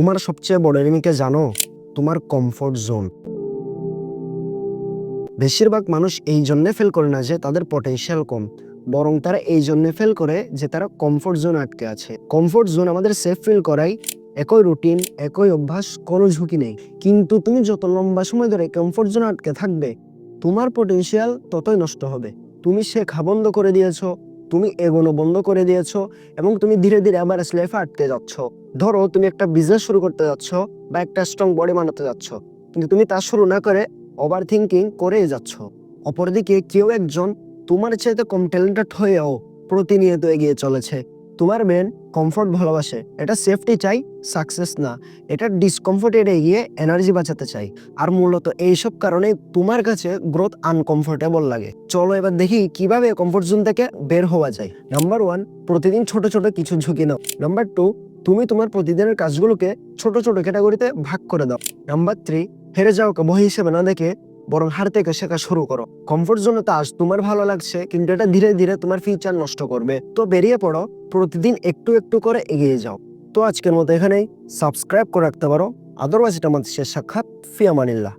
তোমার সবচেয়ে বড় এনিমিকে জানো? তোমার কমফোর্ট জোন বেশিরভাগ মানুষ এই জন্যে ফেল করে না যে তাদের পটেনশিয়াল কম। বরং তারা এই জন্যে ফেল করে যে তারা কমফোর্ট জোন আটকে আছে। কমফোর্ট জোন আমাদের সেফ ফিল করাই একই রুটিন একই অভ্যাস, কোনো ঝুঁকি নেই। কিন্তু তুমি যত লম্বা সময় ধরে কমফোর্ট জোন আটকে থাকবে, তোমার পটেনশিয়াল ততই নষ্ট হবে। তুমি শেখা বন্ধ করে দিয়েছ তুমি এগোনো বন্ধ করে দিয়েছ এবং তুমি ধীরে ধীরে আবার স্লেফে আটকে যাচ্ছ। ধরো, তুমি একটা বিজনেস শুরু করতে যাচ্ছ বা একটা স্ট্রং বডি বানাতে যাচ্ছ, কিন্তু তুমি তা শুরু না করে ওভার থিঙ্কিং করেই যাচ্ছ। অপরদিকে কেউ একজন তোমার চাইতে কম ট্যালেন্টেড হয়েও প্রতিনিয়ত এগিয়ে চলেছে। তোমার মেন কমফোর্ট ভালোবাসে। এটা সেফটি চাই সাকসেস না। এটা ডিসকমফোর্ট এড়ে গিয়ে এনার্জি বাঁচাতে চাই। আর মূলত এইসব কারণে তোমার কাছে গ্রোথ আনকমফোর্টেবল লাগে। চলো এবার দেখি কীভাবে কমফোর্ট জোন থেকে বের হওয়া যায়। নাম্বার ওয়ান প্রতিদিন ছোট ছোট কিছু ঝুঁকি নাও। নাম্বার টু তুমি তোমার প্রতিদিনের কাজগুলোকে ছোট ছোট ক্যাটাগরিতে ভাগ করে দাও। নাম্বার থ্রি হেরে যাওয়াকে বই হিসেবে না দেখে বরং হার থেকে শেখা শুরু করো। কমফোর্ট জোনে তো আজ তোমার ভালো লাগছে, কিন্তু এটা ধীরে ধীরে তোমার ফিউচার নষ্ট করবে। তো বেরিয়ে পড়ো, প্রতিদিন একটু একটু করে এগিয়ে যাও। তো আজকের মতো এখানেই। সাবস্ক্রাইব করে রাখতে পারো। আদারওয়াইজ এটা আমাদের শেষ সাক্ষাৎ ফিয়ামানিল্লাহ।